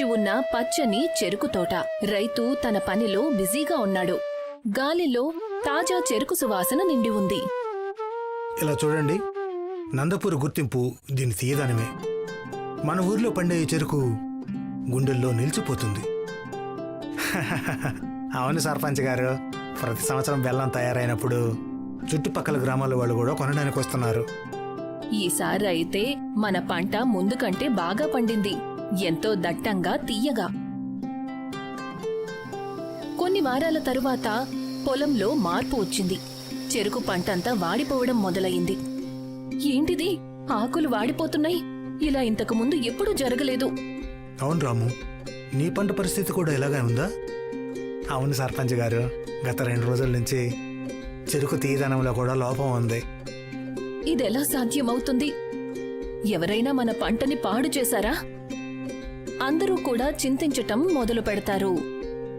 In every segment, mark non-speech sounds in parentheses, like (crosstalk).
విస్తరించి ఉన్న పచ్చని చెరుకు తోట. రైతు తన పనిలో బిజీగా ఉన్నాడు. గాలిలో తాజా చెరుకు సువాసన నిండి ఉంది. ఇలా చూడండి. నందపూర్ గుర్తింపు దీని తీయదనమే. మన ఊర్లో పండే ఈ చెరుకు గుండెల్లో నిలిచిపోతుంది. (laughs) అవును సర్పంచ్ గారు. ప్రతి సంవత్సరం బెల్లం తయారైనప్పుడు చుట్టుపక్కల గ్రామాల వాళ్ళు కూడా కొనడానికి వస్తున్నారు. ఈసారి అయితే మన పంట ముందు కంటే బాగా పండింది. ఎంతో దట్టంగా తీయగా. కొన్ని వారాల తరువాత పొలంలో మార్పు వచ్చింది. చెరుకు పంటంతా వాడిపోవడం మొదలయింది ఏంటిది? ఆకులు వాడిపోతున్నాయి. ఇలా ఇంతకు ముందు ఎప్పుడూ జరగలేదు. అవును రాము. నీ పంట పరిస్థితి కూడా ఇలాగే ఉందా? అవును సర్పంచ్ గారు. గత రెండు రోజుల నుంచి చెరుకు తీయదనంలో కూడా లోపం ఉంది. ఇదెలా సాధ్యమవుతుంది? ఎవరైనా మన పంటని పాడు చేశారా? అందరూ కూడా చింతించటం మొదలు పెడతారు.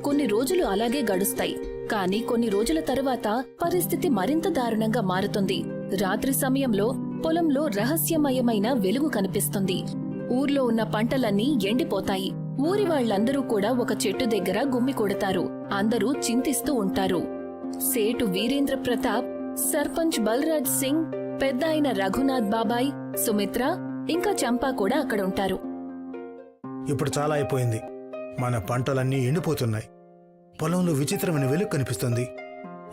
కొన్ని రోజులు అలాగే గడుస్తాయి. కానీ కొన్ని రోజుల తరువాత పరిస్థితి మరింత దారుణంగా మారుతుంది. రాత్రి సమయంలో పొలంలో రహస్యమయమైన వెలుగు కనిపిస్తుంది. ఊర్లో ఉన్న పంటలన్నీ ఎండిపోతాయి. ఊరి వాళ్ళందరూ కూడా ఒక చెట్టు దగ్గర గుమ్మి కొడతారు. అందరూ చింతిస్తూ ఉంటారు. సేటు వీరేంద్ర ప్రతాప్ సర్పంచ్ బల్రాజ్ సింగ్ పెద్ద అయిన రఘునాథ్ బాబాయ్ సుమిత్ర ఇంకా చంపా కూడా అక్కడ ఉంటారు. ఇప్పుడు చాలా అయిపోయింది. మన పంటలన్నీ ఎండిపోతున్నాయి. పొలంలో విచిత్రమైన వెలుగు కనిపిస్తుంది.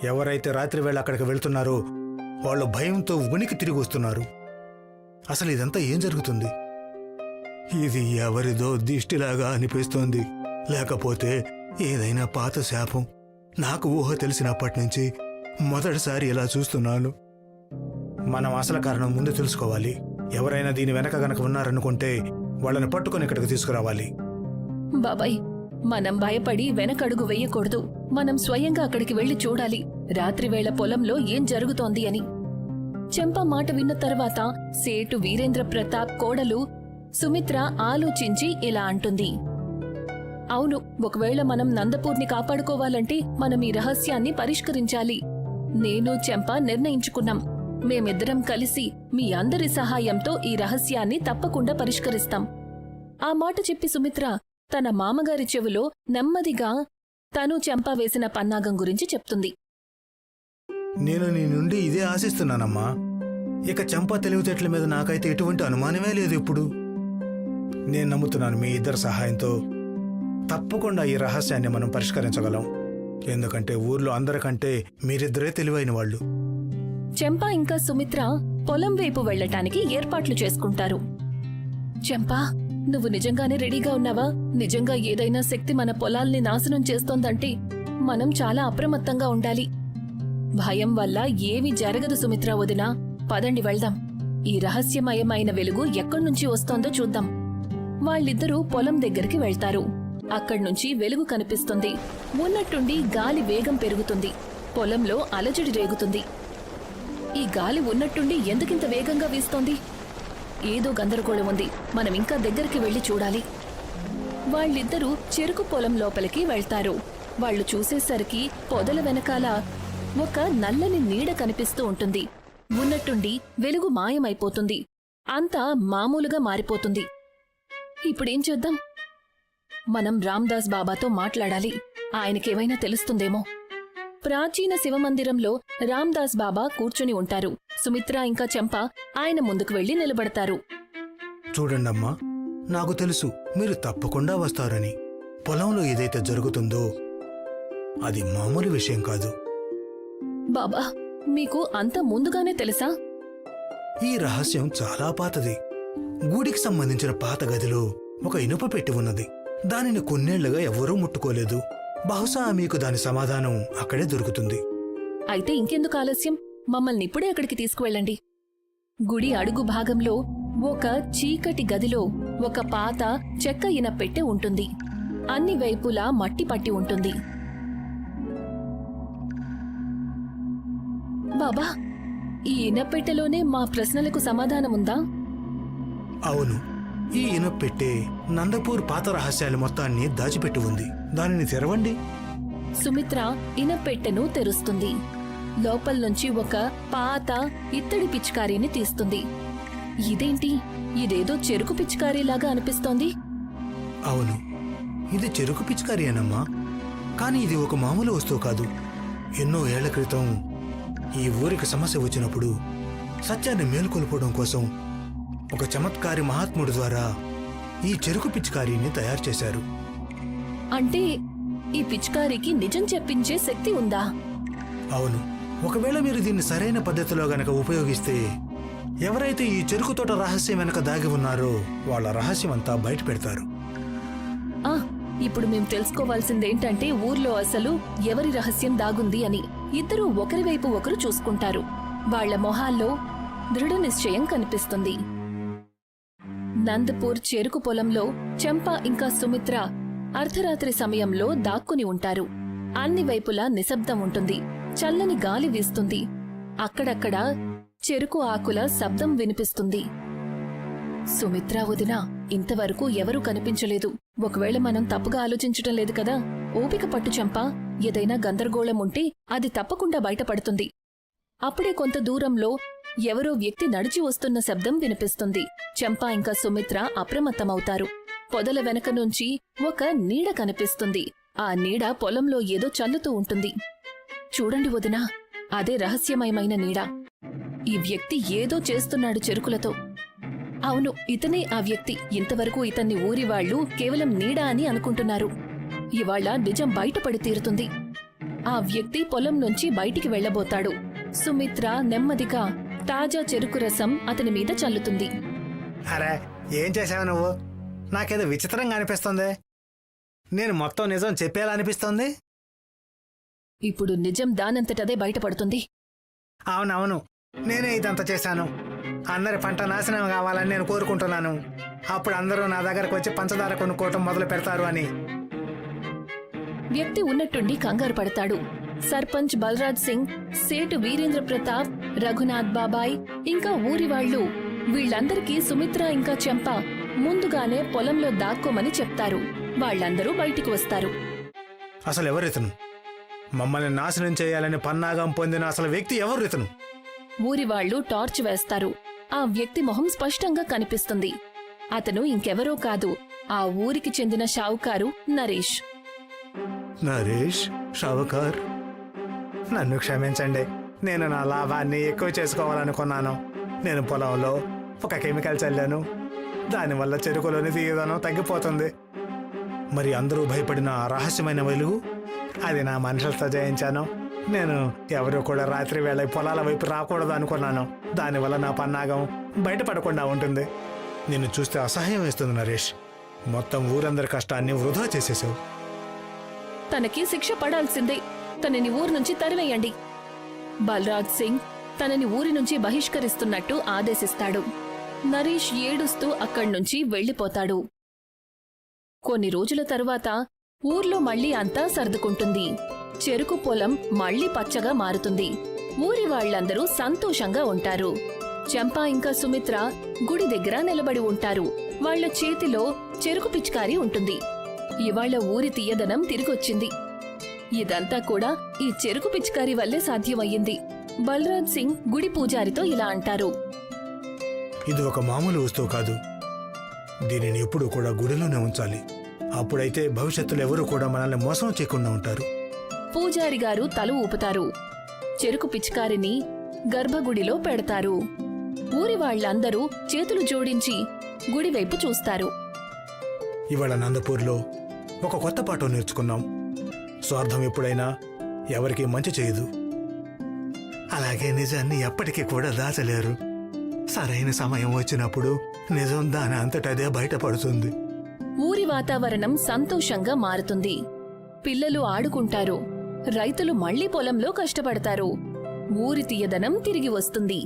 ఎవరైతే రాత్రి వేళ అక్కడికి వెళ్తున్నారో వాళ్ళు భయంతో ఉనికి తిరిగి వస్తున్నారు. అసలు ఇదంతా ఏం జరుగుతుంది? ఇది ఎవరిదో దిష్టిలాగా అనిపిస్తోంది. లేకపోతే ఏదైనా పాత శాపం? నాకు ఊహ తెలిసినప్పటి నుంచి మొదటిసారి ఇలా చూస్తున్నాను. మనం అసలు కారణం ముందు తెలుసుకోవాలి. ఎవరైనా దీని వెనక గనక ఉన్నారనుకుంటే వాళ్ళని పట్టుకొని ఇక్కడికి తీసుకురావాలి. బాబాయ్ మనం భయపడి వెనకడుగు వెయ్యకూడదు మనం స్వయంగా అక్కడికి వెళ్ళి చూడాలి. రాత్రివేళ పొలంలో ఏం జరుగుతోంది అని. చెంప మాట విన్న తర్వాత సేటు వీరేంద్ర ప్రతాప్ కోడలు సుమిత్ర ఆలోచించి ఇలా అంటుంది. అవును ఒకవేళ మనం నందపూర్ని కాపాడుకోవాలంటే మనం ఈ రహస్యాన్ని పరిష్కరించాలి. నేను చెంప నిర్ణయించుకున్నాం. మేమిద్దరం కలిసి మీ అందరి సహాయంతో ఈ రహస్యాన్ని తప్పకుండా పరిష్కరిస్తాం. ఆ మాట చెప్పి సుమిత్ర తన మామగారి చెవిలో నెమ్మదిగా తను చెంప వేసిన పన్నాగం గురించి చెప్తుంది. నేను నీ నుండి ఇదే ఆశిస్తున్నానమ్మా. ఇక చంపా తెలివితేటల మీద నాకైతే ఎటువంటి అనుమానమే లేదు ఇప్పుడు. నేను నమ్ముతున్నాను మీ ఇద్దరు సహాయంతో తప్పకుండా ఈ రహస్యాన్ని మనం పరిష్కరించగలం. ఎందుకంటే ఊర్లో అందరికంటే మీరిద్దరే తెలివైన వాళ్ళు. చెంప ఇంకా సుమిత్ర పొలం వైపు వెళ్ళటానికి ఏర్పాట్లు చేసుకుంటారు. చెంపా నువ్వు నిజంగానే రెడీగా ఉన్నావా? నిజంగా ఏదైనా శక్తి మన పొలాల్ని నాశనం చేస్తోందంటే మనం చాలా అప్రమత్తంగా ఉండాలి. భయం వల్ల ఏమీ జరగదు సుమిత్ర వదినా. పదండి వెళ్దాం. ఈ రహస్యమయమైన వెలుగు ఎక్కడ్నుంచి వస్తోందో చూద్దాం. వాళ్ళిద్దరూ పొలం దగ్గరికి వెళ్తారు. అక్కడ్నుంచి వెలుగు కనిపిస్తుంది. ఉన్నట్టుండి గాలి వేగం పెరుగుతుంది. పొలంలో అలజడి రేగుతుంది. ఈ గాలి ఉన్నట్టుండి ఎందుకింత వేగంగా వీస్తోంది? ఏదో గందరగోళం ఉంది. మనం ఇంకా దగ్గరికి వెళ్ళి చూడాలి. వాళ్ళిద్దరూ చెరుకు పొలం లోపలికి వెళ్తారు. వాళ్ళు చూసేసరికి పొదల వెనకాల ఒక నల్లని నీడ కనిపిస్తూ ఉంటుంది. ఉన్నట్టుండి వెలుగు మాయమైపోతుంది. అంతా మామూలుగా మారిపోతుంది. ఇప్పుడేం చేద్దాం? మనం రామ్దాస్ బాబాతో మాట్లాడాలి. ఆయనకేమైనా తెలుస్తుందేమో? ప్రాచీన శివమందిరంలో రామ్దాస్ బాబా కూర్చుని ఉంటారు. సుమిత్ర ఇంకా చెంప ఆయన ముందుకు వెళ్ళి నిలబడతారు. చూడండమ్మా నాకు తెలుసు మీరు తప్పకుండా వస్తారని. పొలంలో ఏదైతే జరుగుతుందో అది మామూలు విషయం కాదు. బాబా మీకు అంత ముందుగానే తెలుసా? ఈ రహస్యం చాలా పాతది. గూడికి సంబంధించిన పాత గదిలో ఒక ఇనుప పెట్టి ఉన్నది. దానిని కొన్నేళ్ళుగా ఎవ్వరూ ముట్టుకోలేదు. బహుశా మీకు దాని సమాధానం అక్కడే దొరుకుతుంది. అయితే ఇంకెందుకు ఆలస్యం? మమ్మల్ని ఇప్పుడే అక్కడికి తీసుకువెళ్ళండి. గుడి అడుగు భాగంలో ఒక చీకటి గదిలో ఒక పాత చెక్క ఇన పెట్టె ఉంటుంది. అన్ని వైపులా మట్టి పట్టి ఉంటుంది. బాబా ఈ ఇనపెట్టెలోనే మా ప్రశ్నలకు సమాధానముందా అవును. ఈ ఇనుప పెట్టే నందపూర్ పాత రహస్యాలు మొత్తాన్ని దాచిపెట్టి ఉంది. దానిని తెరవండి. సుమిత్ర ఇనపెట్టెను తెరుస్తుంది. లోపల నుంచి ఒక పాత ఇత్తడి పిచికారీని తీస్తుంది. ఇదేంటి? ఇదేదో చెరుకు పిచికారీలాగా అనిపిస్తోంది. అవును. ఇది చెరుకు పిచికారియేనమ్మా. కానీ ఇది ఒక మామూలు వస్తువు కాదు. ఎన్నో ఏళ్ళ క్రితం ఈ ఊరికి సమస్య వచ్చినప్పుడు సత్యాన్ని మేల్కొల్పడం కోసం ఒక చమత్కారి మహాత్ముడి ద్వారా ఈ చెరుకు పిచికారిని తయారు చేశారు. అంటే ఈ పిచికారికి నిజం చెప్పించే శక్తి ఉందా? అవును. ఒకవేళ మీరు దీన్ని సరైన పద్ధతిలో గనక ఉపయోగిస్తే ఎవరైతే ఈ చెరుకు తోట రహస్యం వెనక దాగి ఉన్నారో వాళ్ళ రహస్యం అంతా బయట పెడతారు. ఆ ఇప్పుడు తెలుసుకోవాల్సింది తెలుసుకోవాల్సిందేంటంటే ఊర్లో అసలు ఎవరి రహస్యం దాగుంది అని. ఇద్దరూ ఒకరి వైపు ఒకరు చూసుకుంటారు. వాళ్ళ మొహాల్లో దృఢ నిశ్చయం కనిపిస్తుంది. నందపూర్ చెరుకు పొలంలో చెంప ఇంకా సుమిత్ర అర్ధరాత్రి సమయంలో దాక్కుని ఉంటారు. అన్ని వైపులా నిశ్శబ్దం ఉంటుంది. చల్లని గాలి వీస్తుంది. అక్కడక్కడ చెరుకు ఆకుల శబ్దం వినిపిస్తుంది. సుమిత్రా వదిన ఇంతవరకు ఎవరూ కనిపించలేదు. ఒకవేళ మనం తప్పుగా ఆలోచించటం లేదు కదా? ఓపిక పట్టు చంప. ఏదైనా గందరగోళం ఉంటే అది తప్పకుండా బయటపడుతుంది. అప్పుడే కొంత దూరంలో ఎవరో వ్యక్తి నడిచి వస్తున్న శబ్దం వినిపిస్తుంది. చంప ఇంకా సుమిత్ర అప్రమత్తమవుతారు. పొదల వెనక నుంచి ఒక నీడ కనిపిస్తుంది. ఆ నీడ పొలంలో ఏదో చల్లుతూ ఉంటుంది. చూడండి వదినా అదే రహస్యమయమైన నీడ. ఈ వ్యక్తి ఏదో చేస్తున్నాడు చెరుకులతో. అవును ఇతనే ఆ వ్యక్తి. ఇంతవరకు ఇతన్ని ఊరివాళ్ళు కేవలం నీడ అని అనుకుంటున్నారు. ఇవాళ నిజం బయటపడి తీరుతుంది. ఆ వ్యక్తి పొలం నుంచి బయటికి వెళ్ళబోతాడు సుమిత్ర నెమ్మదిగా తాజా చెరుకు రసం అతని మీద చల్లుతుంది. అరే ఏం చేసావు నువ్వు? నాకేదో విచిత్రంగా అనిపిస్తుంది. నేను మొత్తం నిజం చెప్పేలా అనిపిస్తోంది? ఇప్పుడు నిజం దానంతటదే బయటపడుతుంది. అవునవును. నేనే ఇదంతా చేశాను. అందరి పంట నాశనం కావాలని నేను కోరుకుంటున్నాను. అప్పుడు అందరూ నా దగ్గరకు వచ్చి పంచదార కొనుక్కోవటం మొదలు పెడతారు అని. వ్యక్తి ఉన్నట్టుండి కంగారు పడతాడు. సర్పంచ్ బలరాజ్ సింగ్ సేటు వీరేంద్ర ప్రతాప్ రఘునాథ్ బాబాయ్ ఇంకా ఊరి వాళ్ళు. వీళ్ళందరికీ సుమిత్ర ఇంకా చెంప. ముందుగానే పొలంలో దాక్కోమని చెప్తారు. వాళ్ళందరూ బయటికి వస్తారు. అసలు ఎవరు ఇతను? మమ్మల్ని నాశనం చేయాలని పన్నాగం పొందిన అసలు వ్యక్తి ఎవరు ఇతను? ఊరి వాళ్ళు టార్చ్ వేస్తారు. ఆ వ్యక్తి మొహం స్పష్టంగా కనిపిస్తుంది. అతను ఇంకెవరో కాదు. ఆ ఊరికి చెందిన షావుకారు నరేష్. నరేష్? షావుకార్? నన్ను క్షమించండి. నేను నా లాభాన్ని ఎక్కువ చేసుకోవాలనుకున్నాను. నేను పొలంలో ఒక కెమికల్ చల్లాను. దానివల్ల చెరుకులోని తీయదనం తగ్గిపోతుంది. మరి అందరూ భయపడిన ఆ రహస్యమైన వెలుగు? అది నా మనుషులతో జయించాను. నేను ఎవరు కూడా రాత్రి వేళ పొలాల వైపు రాకూడదు అనుకున్నాను. దానివల్ల నా పన్నాగం బయటపడకుండా ఉంటుంది. నిన్ను చూస్తే అసహ్యం వేస్తుంది నరేష్. మొత్తం ఊరందరి కష్టాన్ని వృధా చేసేసావు. తనకి శిక్ష పడాల్సిందే. తనని ఊరు నుంచి తరివేయండి బలరాజ్ సింగ్ తనని ఊరి నుంచి బహిష్కరిస్తున్నట్టు ఆదేశిస్తాడు. నరేష్ ఏడుస్తూ అక్కడ్నుంచి వెళ్ళిపోతాడు కొన్ని రోజుల తరువాత ఊర్లో మళ్ళీ అంతా సర్దుకుంటుంది. చెరుకు పొలం మళ్ళీ పచ్చగా మారుతుంది. ఊరి వాళ్ళందరూ సంతోషంగా ఉంటారు. చంపా ఇంకా సుమిత్ర గుడి దగ్గర నిలబడి ఉంటారు. వాళ్ళ చేతిలో చెరుకు పిచికారి ఉంటుంది. ఇవాళ ఊరి తీయదనం తిరిగొచ్చింది. ఇదంతా కూడా ఈ చెరుకు పిచికారి వల్లే సాధ్యమయ్యింది. బలరాజ్ సింగ్ గుడి పూజారితో ఇలా అంటారు. ఇది ఒక మామూలు వస్తువు కాదు. దీనిని ఎప్పుడూ కూడా గుడిలోనే ఉంచాలి. అప్పుడైతే భవిష్యత్తులో ఎవరు కూడా మనల్ని మోసం చేయకుండా ఉంటారు. పూజారి గారు తల ఊపుతారు. చెరుకు పిచికారిని గర్భగుడిలో పెడతారు. ఊరి వాళ్ళందరూ చేతులు జోడించి గుడివైపు చూస్తారు. ఇవాళ నందపూర్లో ఒక కొత్త పాఠం నేర్చుకున్నాం. స్వార్థం ఎప్పుడైనా ఎవరికి మంచి చేయదు. అలాగే నిజాన్ని ఎప్పటికీ కూడా దాచలేరు. సరైన సమయం వచ్చినప్పుడు నిజం దాని అంతటదే బయటపడుతుంది. వాతావరణం సంతోషంగా మారుతుంది. పిల్లలు ఆడుకుంటారు. రైతులు మళ్ళీ పొలంలో కష్టపడతారు. ఊరి తీయదనం తిరిగి వస్తుంది.